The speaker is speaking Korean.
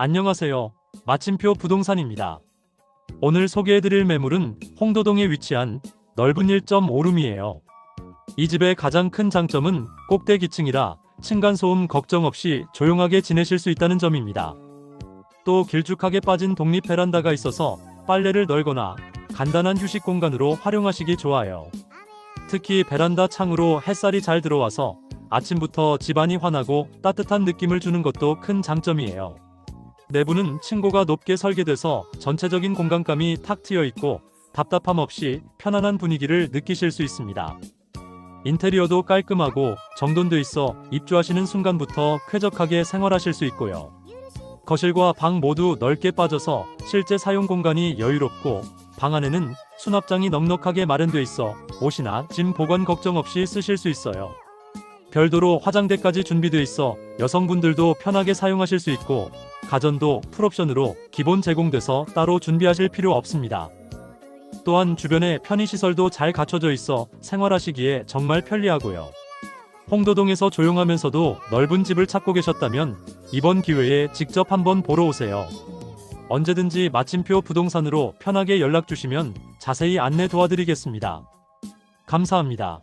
안녕하세요. 마침표 부동산입니다. 오늘 소개해드릴 매물은 홍도동에 위치한 넓은 1.5룸이에요. 이 집의 가장 큰 장점은 꼭대기층이라 층간소음 걱정 없이 조용하게 지내실 수 있다는 점입니다. 또 길쭉하게 빠진 독립 베란다가 있어서 빨래를 널거나 간단한 휴식 공간으로 활용하시기 좋아요. 특히 베란다 창으로 햇살이 잘 들어와서 아침부터 집안이 환하고 따뜻한 느낌을 주는 것도 큰 장점이에요. 내부는 층고가 높게 설계돼서 전체적인 공간감이 탁 트여 있고 답답함 없이 편안한 분위기를 느끼실 수 있습니다. 인테리어도 깔끔하고 정돈돼 있어 입주하시는 순간부터 쾌적하게 생활하실 수 있고요. 거실과 방 모두 넓게 빠져서 실제 사용 공간이 여유롭고 방 안에는 수납장이 넉넉하게 마련돼 있어 옷이나 짐 보관 걱정 없이 쓰실 수 있어요. 별도로 화장대까지 준비돼 있어 여성분들도 편하게 사용하실 수 있고 가전도 풀옵션으로 기본 제공돼서 따로 준비하실 필요 없습니다. 또한 주변에 편의시설도 잘 갖춰져 있어 생활하시기에 정말 편리하고요. 홍도동에서 조용하면서도 넓은 집을 찾고 계셨다면 이번 기회에 직접 한번 보러 오세요. 언제든지 마침표 부동산으로 편하게 연락 주시면 자세히 안내 도와드리겠습니다. 감사합니다.